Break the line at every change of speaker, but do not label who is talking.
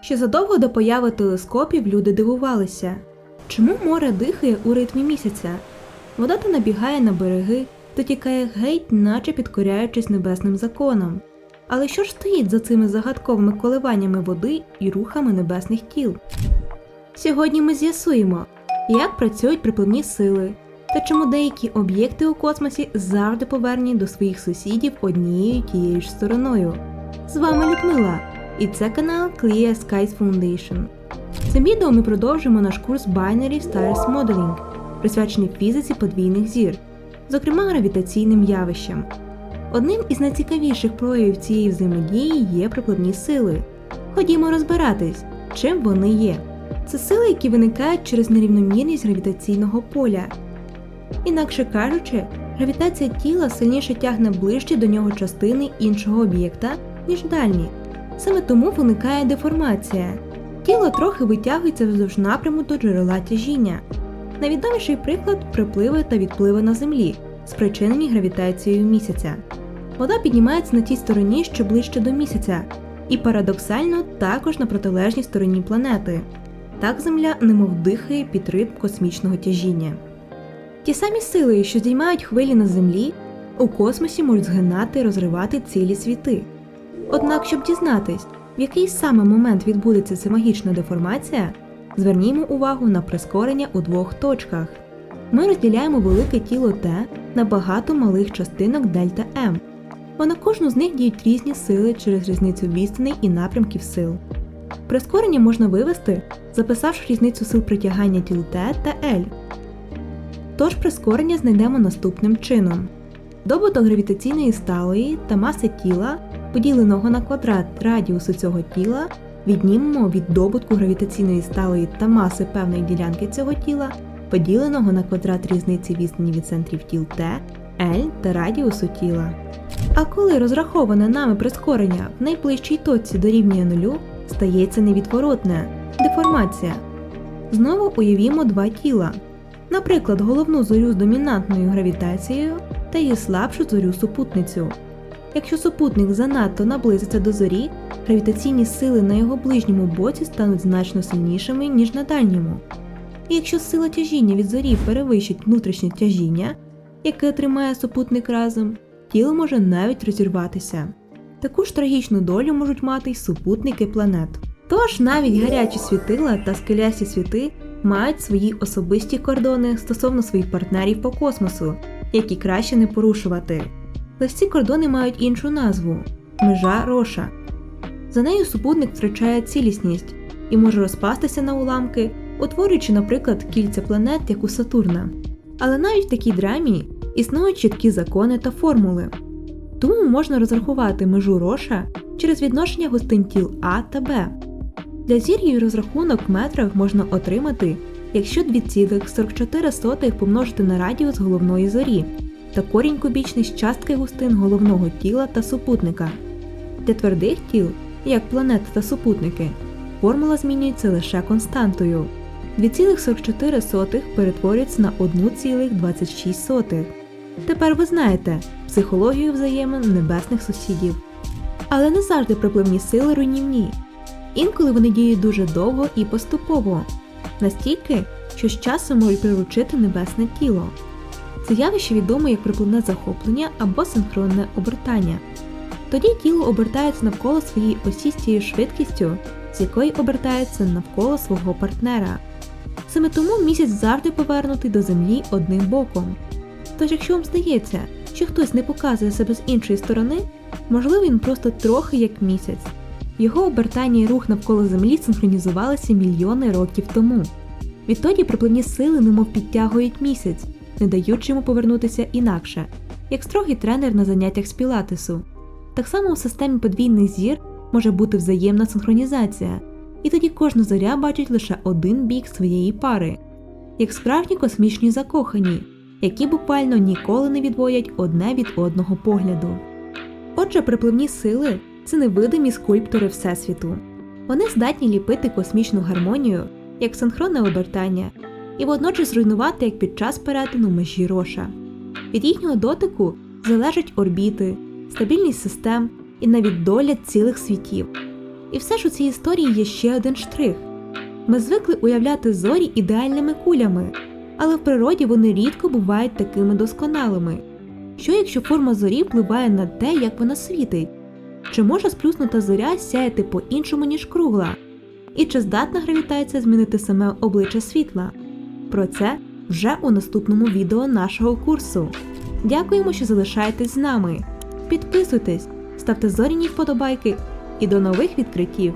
Ще задовго до появи телескопів люди дивувалися, чому море дихає у ритмі місяця. Вода то набігає на береги, то тікає геть, наче підкоряючись небесним законам. Але що ж стоїть за цими загадковими коливаннями води і рухами небесних тіл? Сьогодні ми з'ясуємо, як працюють припливні сили та чому деякі об'єкти у космосі завжди повернені до своїх сусідів однією тією ж стороною. З вами Людмила, і це канал Clear Skies Foundation. Цим відео ми продовжуємо наш курс Binary Stars Modeling, присвячений фізиці подвійних зір, зокрема гравітаційним явищам. Одним із найцікавіших проявів цієї взаємодії є припливні сили. Ходімо розбиратись, чим вони є. Це сили, які виникають через нерівномірність гравітаційного поля. Інакше кажучи, гравітація тіла сильніше тягне ближче до нього частини іншого об'єкта, ніж дальні. Саме тому виникає деформація. Тіло трохи витягується вздовж напряму до джерела тяжіння. Найвідоміший приклад припливи та відпливи на землі, спричинені гравітацією місяця. Вода піднімається на тій стороні, що ближче до місяця, і парадоксально також на протилежній стороні планети. Так Земля немов дихає під ритм космічного тяжіння. Ті самі сили, що здіймають хвилі на землі, у космосі можуть згинати і розривати цілі світи. Однак, щоб дізнатись, в який саме момент відбудеться ця магічна деформація, звернімо увагу на прискорення у двох точках. Ми розділяємо велике тіло Т на багато малих частинок дельта М, бо на кожну з них діють різні сили через різницю відстаней і напрямків сил. Прискорення можна вивести, записавши різницю сил притягання тіл Т та L. Тож прискорення знайдемо наступним чином. Добуток гравітаційної сталої та маси тіла, поділеного на квадрат радіусу цього тіла, віднімемо від добутку гравітаційної сталої та маси певної ділянки цього тіла, поділеного на квадрат різниці відстані від центрів тіл Т, L та радіусу тіла. А коли розраховане нами прискорення в найближчій точці дорівнює нулю, стається невідворотне деформація. Знову уявімо два тіла. Наприклад, головну зорю з домінантною гравітацією та її слабшу зорю супутницю. Якщо супутник занадто наблизиться до зорі, гравітаційні сили на його ближньому боці стануть значно сильнішими, ніж на дальньому. І якщо сила тяжіння від зорі перевищить внутрішнє тяжіння, яке тримає супутник разом, тіло може навіть розірватися. Таку ж трагічну долю можуть мати й супутники планет. Тож навіть гарячі світила та скелясті світи мають свої особисті кордони стосовно своїх партнерів по космосу, які краще не порушувати. Ці кордони мають іншу назву межа Роша. За нею супутник втрачає цілісність і може розпастися на уламки, утворюючи, наприклад, кільця планет, як у Сатурна. Але навіть в такій драмі існують чіткі закони та формули. Тому можна розрахувати межу Роша через відношення густин тіл А та Б. Для зір її розрахунок в метрах можна отримати, якщо 2,44 помножити на радіус головної зорі та корінь кубічний з частки густин головного тіла та супутника. Для твердих тіл, як планети та супутники, формула змінюється лише константою. 2,44 перетворюється на 1,26. Тепер ви знаєте психологію взаємин небесних сусідів. Але не завжди припливні сили руйнівні. Інколи вони діють дуже довго і поступово, настільки, що з часом можуть приручити небесне тіло. Це явище відоме як припливне захоплення або синхронне обертання. Тоді тіло обертається навколо своєї осі з тією швидкістю, з якої обертається навколо свого партнера. Саме тому місяць завжди повернутий до землі одним боком. Тож, якщо вам здається, що хтось не показує себе з іншої сторони, можливо, він просто трохи як місяць. Його обертання і рух навколо Землі синхронізувалися мільйони років тому. Відтоді припливні сили немов підтягують місяць, не даючи йому повернутися інакше, як строгий тренер на заняттях з пілатесу. Так само у системі подвійних зір може бути взаємна синхронізація, і тоді кожна зоря бачить лише один бік своєї пари, як справжні космічні закохані, які буквально ніколи не відводять одне від одного погляду. Отже, припливні сили це невидимі скульптори Всесвіту. Вони здатні ліпити космічну гармонію як синхронне обертання і водночас руйнувати як під час перетину межі роша. Від їхнього дотику залежать орбіти, стабільність систем і навіть доля цілих світів. І все ж у цій історії є ще один штрих. Ми звикли уявляти зорі ідеальними кулями, але в природі вони рідко бувають такими досконалими. Що якщо форма зорі впливає на те, як вона світить? Чи може сплюснута зоря сяяти по-іншому, ніж кругла? І чи здатна гравітація змінити саме обличчя світла? Про це вже у наступному відео нашого курсу. Дякуємо, що залишаєтесь з нами. Підписуйтесь, ставте зоряні вподобайки і до нових відкриттів!